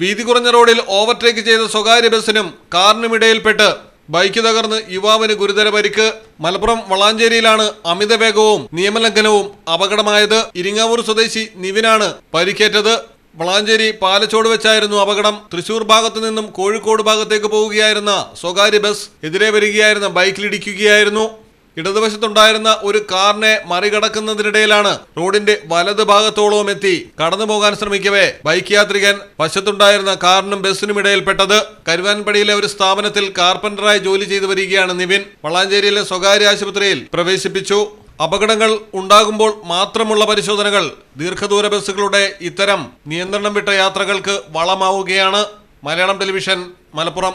വീതി കുറഞ്ഞ റോഡിൽ ഓവർടേക്ക് ചെയ്ത സ്വകാര്യ ബസ്സിനും കാറിനുമിടയിൽപ്പെട്ട് ബൈക്ക് തകർന്ന് യുവാവിന് ഗുരുതര പരിക്ക്. മലപ്പുറം വളാഞ്ചേരിയിലാണ് അമിത വേഗവും നിയമലംഘനവും അപകടമായത്. ഇരിങ്ങാവൂർ സ്വദേശി നിവിനാണ് പരിക്കേറ്റത്. വളാഞ്ചേരി പാലച്ചോട് വെച്ചായിരുന്നു അപകടം. തൃശൂർ ഭാഗത്തു നിന്നും കോഴിക്കോട് ഭാഗത്തേക്ക് പോവുകയായിരുന്ന സ്വകാര്യ ബസ് എതിരെ വരികയായിരുന്ന ബൈക്കിലിടിക്കുകയായിരുന്നു. ഇടതുവശത്തുണ്ടായിരുന്ന ഒരു കാറിനെ മറികടക്കുന്നതിനിടയിലാണ് റോഡിന്റെ വലത് ഭാഗത്തോളവും എത്തി കടന്നു പോകാൻ ശ്രമിക്കവേ. ബൈക്ക് യാത്രികൻ വശത്തുണ്ടായിരുന്ന കാറിനും ബസ്സിനും ഇടയിൽപ്പെട്ടത് കരുവാൻപടിയിലെ ഒരു സ്ഥാപനത്തിൽ കാർപ്പന്ററായി ജോലി ചെയ്തു വരികയാണ് നിവിൻ. വളാഞ്ചേരിയിലെ സ്വകാര്യ ആശുപത്രിയിൽ പ്രവേശിപ്പിച്ചു. അപകടങ്ങൾ ഉണ്ടാകുമ്പോൾ മാത്രമുള്ള പരിശോധനകൾ ദീർഘദൂര ബസ്സുകളുടെ ഇത്തരം നിയന്ത്രണം വിട്ട യാത്രകൾക്ക് വളമാവുകയാണ്. Malayalam television Malappuram.